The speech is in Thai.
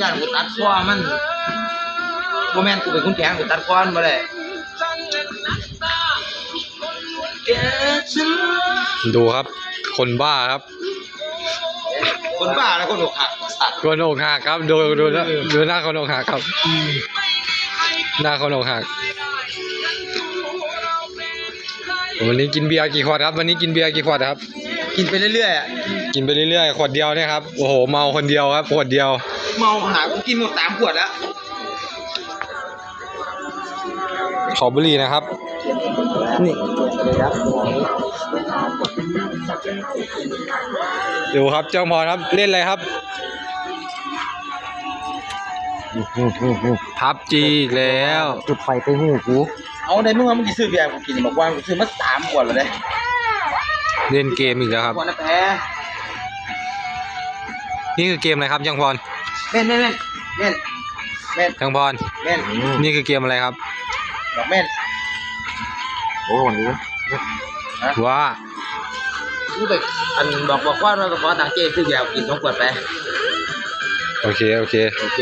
ย่านกูตัดคอมันบ่แม่นกูเป็นคนแข็งกูตัดคอมันบ่ได้ดูครับ คนบ้าครับ คนบ้าแล้วคนอกหักสัตว์คนอกหักครับดูดูดูดูหน้าคนอกหักครับ หน้าคนอกหักวันนี้กินเบียร์กี่ขวดครับ วันนี้กินเบียร์กี่ขวดครับ กินไปเรื่อยๆอะกินไปเรื่อยๆขวดเดียวเนี่ยครับ โอ้โห เมาคนเดียวครับ ขวดเดียว เมาหากูกินหมดสามขวดแล้ว ขอบุหรี่นะครับ นี่ครับดูครับเจ้าพรครับเล่นอะไรครับพับจีอีกแล้วจุดไฟไปหูกูเอาได้มึงว่ามึงสิซื้อเบียร์กูกินบอกว่ากูซื้อมาสามขวดแล้วเด้เล่นเกมอีกแล้วครับขวดละแพ้นี่คือเกมอะไรครับยังพร แม่นแม่นแม่นแม่นแม่นยังพรแม่นนี่คือเกมอะไรครับบอกแม่นโอ้วันนี้ว่ากูไปอันบอกบอกว่าเราไปขอตังค์เจ๊ซื้อเบียร์กูกินสองขวดไป โอเค โอเค โอเค